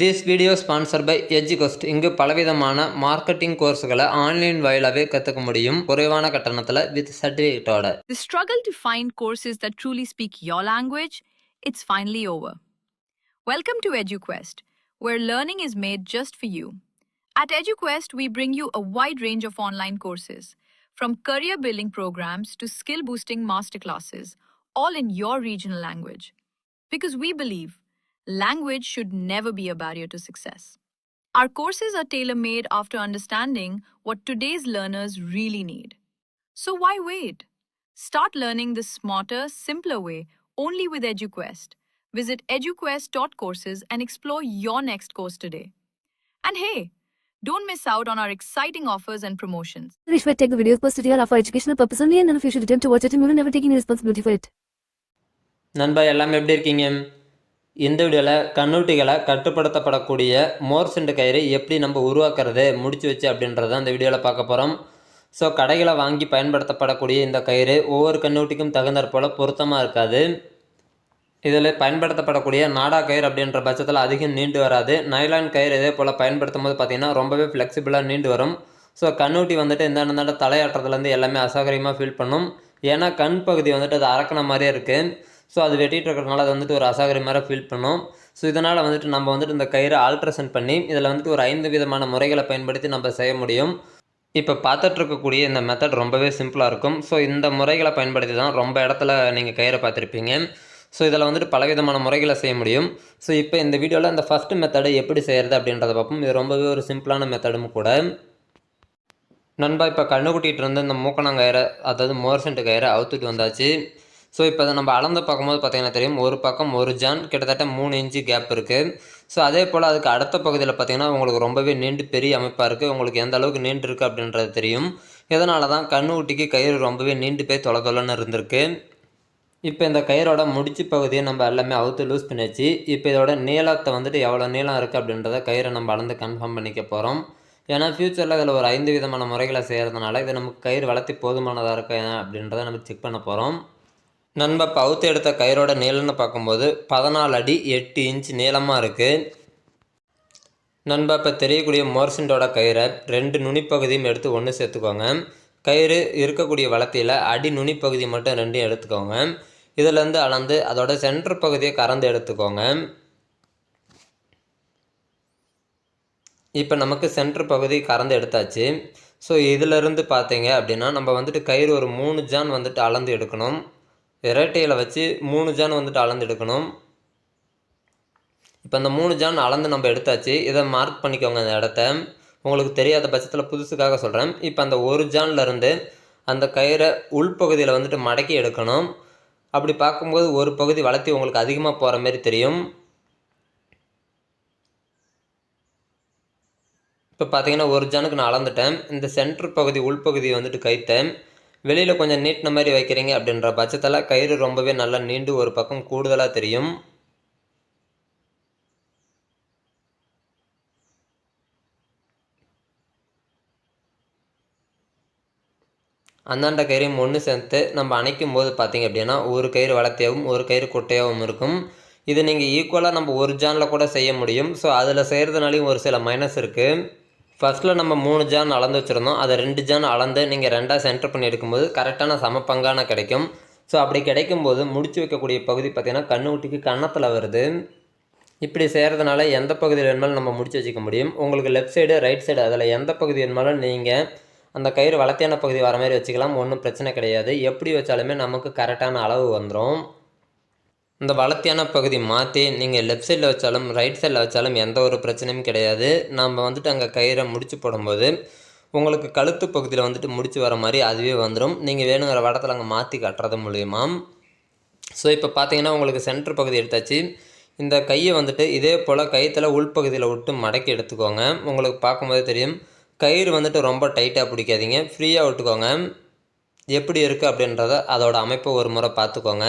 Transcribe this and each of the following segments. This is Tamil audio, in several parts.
திஸ் வீடியோ ஸ்பான்சர் பை எஜுகோஸ்ட் இங்கு பலவிதமான மார்க்கெட்டிங் கோர்ஸ்களை ஆன்லைன் வாயிலாகவே கற்றுக்க முடியும் குறைவான கட்டணத்தில் வித் சர்டிஃபிகேட்டோட The struggle to find courses that truly speak your language, it's finally over. Welcome to EduQuest, where learning is made just for you. At EduQuest, we bring you a wide range of online courses, from career building programs to skill boosting masterclasses, all in your regional language. Because we believe language should never be a barrier to success. Our courses are tailor made after understanding what today's learners really need. So why wait? Start learning the smarter, simpler way only with EduQuest. Visit eduquest.courses and explore your next course today. And hey, don't miss out on our exciting offers and promotions. Rishwar, take the videos posted here are for educational purpose only and none of you should attempt to watch it and you will never take any responsibility for it. நண்பா எல்லாமே எப்படி இருக்கீங்க இந்த வீடியோவில் கண்ணூட்டிகளை கட்டுப்படுத்தப்படக்கூடிய மோர் செண்டு கயிறு எப்படி நம்ம உருவாக்குறது முடிச்சு வச்சு அப்படின்றத அந்த வீடியோவில் பார்க்க போகிறோம் ஸோ கடைகளை வாங்கி பயன்படுத்தப்படக்கூடிய இந்த கயிறு ஒவ்வொரு கண்ணூட்டிக்கும் தகுந்தாற் போல் பொருத்தமாக இருக்காது. இதில் பயன்படுத்தப்படக்கூடிய நாடா கயிறு அப்படின்ற பட்சத்தில் அதிகம் நீண்டு வராது. நைலான் கயிறு இதே போல் பயன்படுத்தும் போது பார்த்திங்கன்னா ரொம்பவே ஃப்ளெக்சிபிளாக நீண்டு வரும். ஸோ கண்ணூட்டி வந்துட்டு இந்த இந்தாண்ட தலையாட்டுறதுலேருந்து எல்லாமே அசௌகரியமாக ஃபீல் பண்ணும். ஏன்னா கண் பகுதி வந்துட்டு அது அரக்கின மாதிரியே இருக்குது ஸோ அது வெட்டிகிட்டு இருக்கிறதுனால அது வந்துட்டு ஒரு அசௌகரியமாக ஃபீல் பண்ணும். ஸோ இதனால் வந்துட்டு நம்ம வந்துட்டு இந்த கயிறை ஆல்ட்ரேஷன் பண்ணி இதில் வந்துட்டு ஒரு ஐந்து விதமான முறைகளை பயன்படுத்தி நம்ம செய்ய முடியும். இப்போ பார்த்துட்டு இருக்கக்கூடிய இந்த மெத்தட் ரொம்பவே சிம்பிளாக இருக்கும். ஸோ இந்த முறைகளை பயன்படுத்தி தான் ரொம்ப இடத்துல நீங்கள் கயிறை பார்த்துருப்பீங்க. ஸோ இதில் வந்துட்டு பலவிதமான முறைகளை செய்ய முடியும். ஸோ இப்போ இந்த வீடியோவில் இந்த ஃபஸ்ட்டு மெத்தடை எப்படி செய்கிறது அப்படின்றத பார்ப்போம். இது ரொம்பவே ஒரு சிம்பிளான மெத்தடும் கூட. நண்பா இப்போ கண்ணுக்குட்டிகிட்டு இருந்து இந்த மூக்கணங்கயிறை அதாவது மோர்சென்ட் கயிறை அவுத்துட்டு வந்தாச்சு. ஸோ இப்போ அதை நம்ம அளந்து பார்க்கும்போது பார்த்தீங்கன்னா தெரியும். ஒரு பக்கம் ஒரு ஜான் கிட்டத்தட்ட மூணு இன்ச்சு கேப் இருக்குது ஸோ அதே போல் அதுக்கு அடுத்த பகுதியில் பார்த்தீங்கன்னா உங்களுக்கு ரொம்பவே நீண்டு பெரிய அமைப்பாக இருக்குது உங்களுக்கு எந்த அளவுக்கு நீண்டு இருக்குது அப்படின்றது தெரியும். இதனால தான் கண்ணு ஊட்டிக்கு கயிறு ரொம்பவே நீண்டு போய் தொலை தொலைன்னு இருந்திருக்கு. இப்போ இந்த கயிறோட முடிச்சு பகுதியை நம்ம எல்லாமே அவுத்து லூஸ் பண்ணியாச்சு. இப்போ இதோட நீளத்தை வந்துட்டு எவ்வளோ நீளம் இருக்குது அப்படின்றத கயிறை நம்ம அளந்து கன்ஃபார்ம் பண்ணிக்க போகிறோம் ஏன்னா ஃப்யூச்சரில் இதில் ஒரு ஐந்து விதமான முறைகளை செய்கிறதுனால இது நமக்கு கயிறு வளர்த்தி போதுமானதாக இருக்கா அப்படின்றத நம்ம செக் பண்ண போகிறோம் நண்பா பவுத்து எடுத்த கயிறோட நீளம்னு பார்க்கும்போது பதினாலு அடி எட்டு இன்ச் நீளமாக இருக்குது நண்பா இப்போ தெரியக்கூடிய மோர்சண்டோட கயிறை ரெண்டு நுனிப்பகுதியும் எடுத்து ஒன்று சேர்த்துக்கோங்க. கயிறு இருக்கக்கூடிய வளர்த்தியில் அடி நுனிப்பகுதி மட்டும் ரெண்டையும் எடுத்துக்கோங்க. இதிலேருந்து அளந்து அதோட சென்டர் பகுதியை கறந்து எடுத்துக்கோங்க. இப்போ நமக்கு சென்டர் பகுதி கறந்து எடுத்தாச்சு. ஸோ இதிலிருந்து பார்த்தீங்க அப்படின்னா நம்ம வந்துட்டு கயிறு ஒரு மூணு ஜான் வந்துட்டு அளந்து எடுக்கணும். இரட்டையில் வச்சு மூணு ஜான் வந்துட்டு அளந்து எடுக்கணும் இப்போ அந்த மூணு ஜான் அளந்து நம்ம எடுத்தாச்சு. இதை மார்க் பண்ணிக்கோங்க அந்த இடத்த. உங்களுக்கு தெரியாத பட்சத்தில் புதுசுக்காக சொல்கிறேன் இப்போ அந்த ஒரு ஜான்லேருந்து அந்த கயிறை உள்பகுதியில் வந்துட்டு மடக்கி எடுக்கணும். அப்படி பார்க்கும்போது ஒரு பகுதி வளர்த்தி உங்களுக்கு அதிகமாக போகிற மாதிரி தெரியும். இப்போ பார்த்தீங்கன்னா ஒரு ஜானுக்கு நான் அளந்துட்டேன். இந்த சென்டர் பகுதி உள்பகுதி வந்துட்டு கைத்தேன் வெளியில் கொஞ்சம் நீட்டின மாதிரி வைக்கிறீங்க அப்படின்ற பட்சத்தில் கயிறு ரொம்பவே நல்லா நீண்டு ஒரு பக்கம் கூடுதலாக தெரியும். அந்தாண்ட கயிறையும் ஒன்று சேர்த்து நம்ம அணைக்கும் போது பார்த்தீங்க அப்படின்னா ஒரு கயிறு வளர்த்தியாகவும் ஒரு கயிறு குட்டையாகவும் இருக்கும். இது நீங்கள் ஈக்குவலாக நம்ம ஒரு ஜானில் கூட செய்ய முடியும். ஸோ அதில் செய்கிறதுனாலையும் ஒரு சில மைனஸ் இருக்குது ஃபஸ்ட்டில் நம்ம மூணு ஜான் அளந்து வச்சுருந்தோம். அதை ரெண்டு ஜான் அளந்து நீங்கள் ரெண்டாக சென்டர் பண்ணி எடுக்கும்போது கரெக்டான சமப்பங்கான கிடைக்கும். ஸோ அப்படி கிடைக்கும்போது முடிச்சு வைக்கக்கூடிய பகுதி பார்த்திங்கன்னா கண்ணுக்குட்டிக்கு கன்னத்தில் வருது. இப்படி செய்கிறதுனால எந்த பகுதியில் வேணுமாலும் நம்ம முடிச்சு வச்சுக்க முடியும். உங்களுக்கு லெஃப்ட் சைடு ரைட் சைடு அதில் எந்த பகுதி வேணுமாலும் நீங்கள் அந்த கயிறு வளர்த்தியான பகுதி வர மாதிரி வச்சுக்கலாம். ஒன்றும் பிரச்சனை கிடையாது. எப்படி வச்சாலுமே நமக்கு கரெக்டான அளவு வந்துடும் இந்த வளர்த்தியான பகுதி மாற்றி நீங்கள் லெஃப்ட் சைடில் வச்சாலும் ரைட் சைடில் வச்சாலும் எந்த ஒரு பிரச்சனையும் கிடையாது. நம்ம வந்துட்டு அங்கே கயிறை முடிச்சு போடும்போது உங்களுக்கு கழுத்து பகுதியில் வந்துட்டு முடிச்சு வர மாதிரி அதுவே வந்துடும் நீங்கள் வேணுங்கிற வடத்தில் அங்கே மாற்றி கட்டுறது மூலயமா. ஸோ இப்போ பார்த்தீங்கன்னா உங்களுக்கு சென்டர் பகுதி எடுத்தாச்சு. இந்த கையை வந்துட்டு இதே போல் கயிற்றில் உள்பகுதியில் விட்டு மடக்கி எடுத்துக்கோங்க. உங்களுக்கு பார்க்கும்போது தெரியும். கயிறு வந்துட்டு ரொம்ப டைட்டாக பிடிக்காதீங்க. ஃப்ரீயாக விட்டுக்கோங்க. எப்படி இருக்குது அப்படின்றத அதோட அமைப்பை ஒரு முறை பார்த்துக்கோங்க.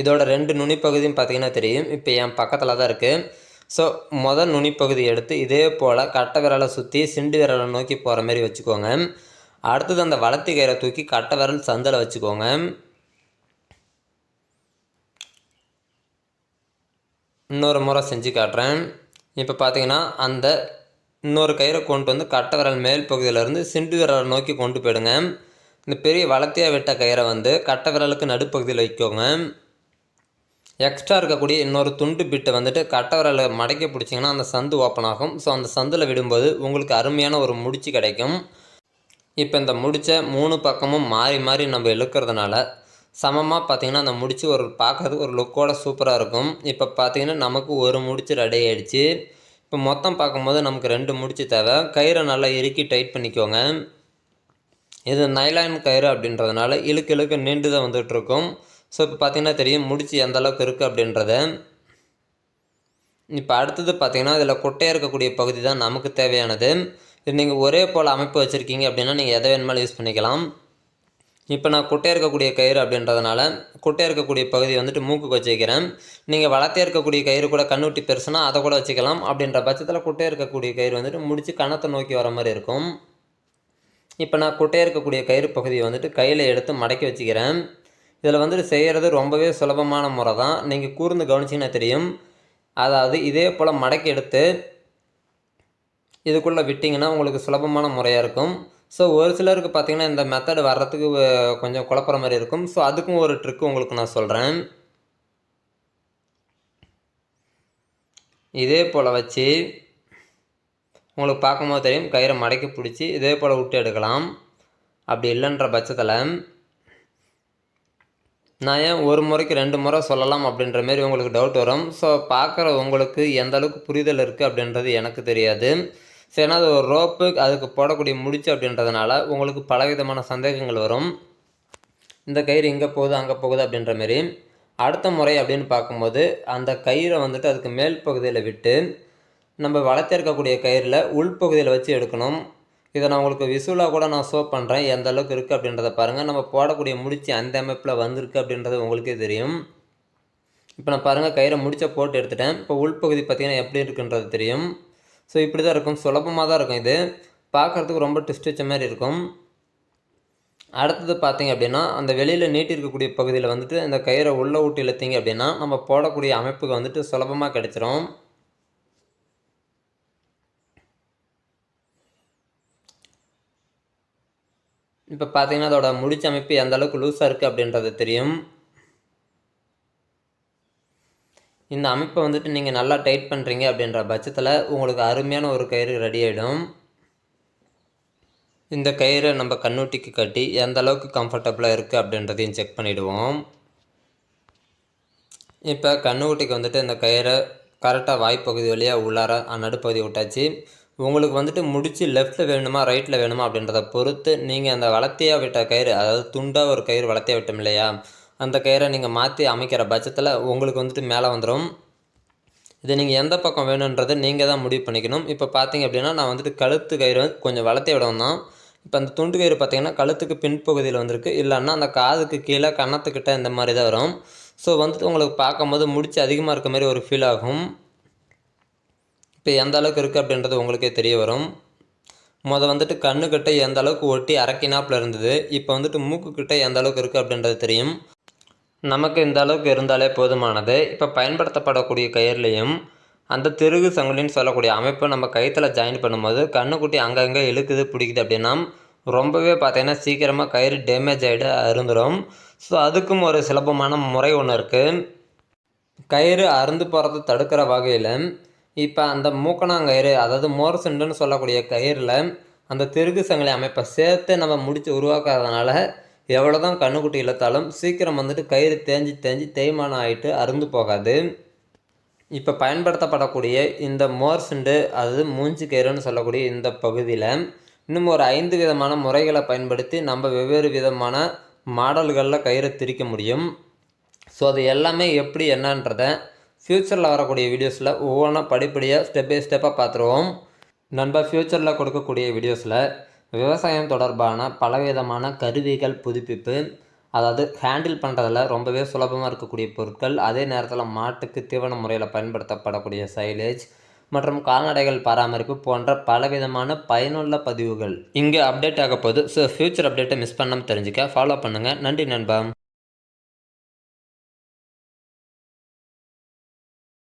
இதோட ரெண்டு நுனிப்பகுதியும் பார்த்திங்கன்னா தெரியும். இப்போ என் பக்கத்தில் தான் இருக்குது ஸோ முதல் நுனிப்பகுதி எடுத்து இதே போல் கட்டை விரலை சுற்றி சிண்டு விரலை நோக்கி போகிற மாதிரி வச்சுக்கோங்க. அடுத்தது அந்த வளர்த்தி கயிறை தூக்கி கட்டை விரல் சந்தில் வச்சுக்கோங்க. இன்னொரு முறை செஞ்சு காட்டுறேன். இப்போ பார்த்தீங்கன்னா அந்த இன்னொரு கயிறை கொண்டு வந்து கட்டை விரல் மேல் பகுதியிலேருந்து சிண்டு விரலை நோக்கி கொண்டு போயிடுங்க. இந்த பெரிய வளர்த்தியாக விட்ட கயிறை வந்து கட்டை விரலுக்கு நடுப்பகுதியில் வைக்கோங்க. எக்ஸ்ட்ரா இருக்கக்கூடிய இன்னொரு துண்டு பிட்டை வந்துட்டு கட்டவரில் மடக்கி பிடிச்சிங்கன்னா அந்த சந்து ஓப்பன் ஆகும். ஸோ அந்த சந்தில் விடும்போது உங்களுக்கு அருமையான ஒரு முடிச்சு கிடைக்கும். இப்போ இந்த முடிச்சை மூணு பக்கமும் மாறி மாறி நம்ம இழுக்கிறதுனால சமமாக பார்த்தீங்கன்னா அந்த முடிச்சு ஒரு பார்க்கறதுக்கு ஒரு லுக்கோட சூப்பராக இருக்கும். இப்போ பார்த்தீங்கன்னா நமக்கு ஒரு முடிச்சு ரெடி ஆகிடுச்சு இப்போ மொத்தம் பார்க்கும்போது நமக்கு ரெண்டு முடிச்சு தேவை. கயிறை நல்லா இறுக்கி டைட் பண்ணிக்கோங்க. இது நைலான் கயிறு அப்படின்றதுனால இழுக்கு இழுக்கு நீண்டு தான் வந்துட்டு இருக்கும். ஸோ இப்போ பார்த்தீங்கன்னா தெரியும் முடிச்சு எந்த அளவுக்கு இருக்குது அப்படின்றத. இப்போ அடுத்தது பார்த்தீங்கன்னா இதில் குட்டையாக இருக்கக்கூடிய பகுதி தான் நமக்கு தேவையானது. இது நீங்கள் ஒரே போல் அமைப்பு வச்சுருக்கீங்க அப்படின்னா நீங்கள் எதை வேணுமாலும் யூஸ் பண்ணிக்கலாம். இப்போ நான் குட்டையாக இருக்கக்கூடிய கயிறு அப்படின்றதுனால குட்டையாக இருக்கக்கூடிய பகுதி வந்துட்டு மூக்குக்கு வச்சுக்கிறேன் நீங்கள் வளர்த்தே இருக்கக்கூடிய கயிறு கூட கண்ணுட்டி பெருசுனா அதை கூட வச்சுக்கலாம். அப்படின்ற பட்சத்தில் குட்டையாக இருக்கக்கூடிய கயிறு வந்துட்டு முடிச்சு கணத்தை நோக்கி வர மாதிரி இருக்கும். இப்போ நான் குட்டையாக இருக்கக்கூடிய கயிறு பகுதியை வந்துட்டு கையில் எடுத்து மடக்கி வச்சுக்கிறேன். இதில் வந்துட்டு செய்கிறது ரொம்பவே சுலபமான முறை தான் நீங்கள் கூர்ந்து கவனிச்சிங்கன்னா தெரியும். அதாவது இதே போல் மடக்கி எடுத்து இதுக்குள்ளே விட்டிங்கன்னா உங்களுக்கு சுலபமான முறையாக இருக்கும். ஸோ ஒரு சிலருக்கு பார்த்தீங்கன்னா இந்த மெத்தடு வர்றதுக்கு கொஞ்சம் குழப்புற மாதிரி இருக்கும். ஸோ அதுக்கும் ஒரு ட்ரிக் உங்களுக்கு நான் சொல்கிறேன் இதே போல் வச்சு உங்களுக்கு பார்க்கும்போது தெரியும். கயிறை மடக்கி பிடிச்சி இதே போல் விட்டு எடுக்கலாம். அப்படி இல்லைன்ற பட்சத்தில் நான் ஏன் ஒரு முறைக்கு ரெண்டு முறை சொல்லலாம் அப்படின்ற மாரி உங்களுக்கு டவுட் வரும். ஸோ பார்க்குற உங்களுக்கு எந்த அளவுக்கு புரிதல் இருக்குது அப்படின்றது எனக்கு தெரியாது. ஸோ அது ஒரு ரோப்பு அதுக்கு போடக்கூடிய முடிச்சு அப்படின்றதுனால உங்களுக்கு பலவிதமான சந்தேகங்கள் வரும். இந்த கயிறு இங்கே போகுது அங்கே போகுது அப்படின்ற மாரி. அடுத்த முறை அப்படின்னு பார்க்கும்போது அந்த கயிறை வந்துட்டு அதுக்கு மேல் பகுதியில் விட்டு நம்ம வளர்த்து இருக்கக்கூடிய கயிறில் உள்பகுதியில் வச்சு எடுக்கணும். இதை நான் உங்களுக்கு விசுவலாக கூட நான் ஷோ பண்ணுறேன் எந்த அளவுக்கு இருக்குது அப்படின்றத பாருங்கள் நம்ம போடக்கூடிய முடிச்சு அந்த அமைப்பில் வந்திருக்கு அப்படின்றது உங்களுக்கே தெரியும். இப்போ நான் பாருங்கள் கயிறை முடிச்ச போட்டு எடுத்துட்டேன். இப்போ உள்பகுதி பார்த்திங்கன்னா எப்படி இருக்குன்றது தெரியும். ஸோ இப்படி தான் இருக்கும். சுலபமாக தான் இருக்கும் இது. பார்க்குறதுக்கு ரொம்ப ட்விஸ்ட் வச்ச மாதிரி இருக்கும். அடுத்தது பார்த்திங்க அப்படின்னா அந்த வெளியில் நீட்டி இருக்கக்கூடிய பகுதியில் வந்துட்டு இந்த கயிறை உள்ளே விட்டு இழுத்திங்க அப்படின்னா நம்ம போடக்கூடிய அமைப்புக்கு வந்துட்டு சுலபமாக கிடச்சிரும். இப்போ பார்த்தீங்கன்னா அதோட முடிச்ச அமைப்பு எந்த அளவுக்கு லூஸாக இருக்குது அப்படின்றது தெரியும். இந்த அமைப்பை வந்துட்டு நீங்கள் நல்லா டைட் பண்ணுறீங்க அப்படின்ற பட்சத்தில் உங்களுக்கு அருமையான ஒரு கயிறு ரெடி ஆகிடும் இந்த கயிறை நம்ம கண்ணூட்டிக்கு கட்டி எந்த அளவுக்கு கம்ஃபர்டபுளாக இருக்குது அப்படின்றதையும் செக் பண்ணிவிடுவோம் இப்போ கண்ணுக்குட்டிக்கு வந்துட்டு இந்த கயிறை கரெக்டாக வாய்ப்பகுதி வழியாக உள்ளார நடுப்பகுதி விட்டாச்சு. உங்களுக்கு வந்துட்டு முடிச்சு லெஃப்ட்டில் வேணுமா ரைட்டில் வேணுமா அப்படின்றத பொறுத்து நீங்கள் அந்த வளர்த்தியாக விட்ட கயிறு அதாவது துண்டாக ஒரு கயிறு வளர்த்தியாக விட்டோம் இல்லையா அந்த கயிறை நீங்கள் மாற்றி அமைக்கிற பட்சத்தில் உங்களுக்கு வந்துட்டு மேலே வந்துடும் இது நீங்கள் எந்த பக்கம் வேணுன்றது நீங்கள் தான் முடிவு பண்ணிக்கணும். இப்போ பார்த்தீங்க அப்படின்னா நான் வந்துட்டு கழுத்து கயிறு கொஞ்சம் வளர்த்திய விடவும் தான் இப்போ அந்த துண்டு கயிறு பார்த்திங்கன்னா கழுத்துக்கு பின்பகுதியில் வந்திருக்கு. இல்லைன்னா அந்த காதுக்கு கீழே கன்னத்துக்கிட்ட இந்த மாதிரி தான் வரும். ஸோ வந்துட்டு உங்களுக்கு பார்க்கும்போது முடிச்சு அதிகமாக இருக்க மாதிரி ஒரு ஃபீல் ஆகும். இப்போ எந்த அளவுக்கு இருக்குது அப்படின்றது உங்களுக்கே தெரிய வரும். முதல் வந்துட்டு கண்ணுக்கிட்ட எந்த அளவுக்கு ஒட்டி அரைக்கினாப்பில் இருந்தது இப்போ வந்துட்டு மூக்குக்கிட்ட எந்த அளவுக்கு இருக்குது அப்படின்றது தெரியும். நமக்கு இந்த அளவுக்கு இருந்தாலே போதுமானது. இப்போ பயன்படுத்தப்படக்கூடிய கயிறுலையும் அந்த திருகு சங்கிலின்னு சொல்லக்கூடிய அமைப்பை நம்ம கயிற்றில் ஜாயின் பண்ணும்போது கண்ணுக்குட்டி அங்கங்கே இழுக்குது பிடிக்குது அப்படின்னா ரொம்பவே பார்த்தீங்கன்னா சீக்கிரமாக கயிறு டேமேஜ் ஆகிட அருந்துடும் ஸோ அதுக்கும் ஒரு சுலபமான முறை ஒன்று இருக்குது கயிறு அறுந்து போகிறத தடுக்கிற வகையில் இப்போ அந்த மூக்கணாங்கயிறு அதாவது மோர்சண்டுன்னு சொல்லக்கூடிய கயிறில் அந்த திருகு சங்கிலி அமைப்பை சேர்த்து நம்ம முடித்து உருவாக்காதனால எவ்வளோ தான் கண்ணுக்குட்டி இழுத்தாலும் சீக்கிரம் வந்துட்டு கயிறு தேஞ்சி தேஞ்சி தேய்மானம் ஆகிட்டு அறுந்து போகாது. இப்போ பயன்படுத்தப்படக்கூடிய இந்த மோர்சுண்டு அதாவது மூஞ்சி கயிறுன்னு சொல்லக்கூடிய இந்த பகுதியில் இன்னும் ஒரு ஐந்து விதமான முறைகளை பயன்படுத்தி நம்ம வெவ்வேறு விதமான மாடல்களில் கயிறை திரிக்க முடியும். ஸோ அது எல்லாமே எப்படி என்னன்றதை ஃப்யூச்சரில் வரக்கூடிய வீடியோஸில் ஒவ்வொன்றும் படிப்படியாக ஸ்டெப் பை ஸ்டெப்பாக பார்த்துருவோம். நம்ம ஃப்யூச்சரில் கொடுக்கக்கூடிய வீடியோஸில் விவசாயம் தொடர்பான பலவிதமான கருவிகள் புதுப்பிப்பு அதாவது ஹேண்டில் பண்ணுறதில் ரொம்பவே சுலபமாக இருக்கக்கூடிய பொருட்கள் அதே நேரத்தில் மாட்டுக்கு தீவன முறையில் பயன்படுத்தப்படக்கூடிய சைலேஜ் மற்றும் கால்நடைகள் பராமரிப்பு போன்ற பலவிதமான பயனுள்ள பதிவுகள். இங்கே அப்டேட் ஆக போகுது. ஸோ ஃப்யூச்சர் அப்டேட்டை மிஸ் பண்ணாமல் தெரிஞ்சுக்க ஃபாலோ பண்ணுங்கள் நன்றி நண்பா.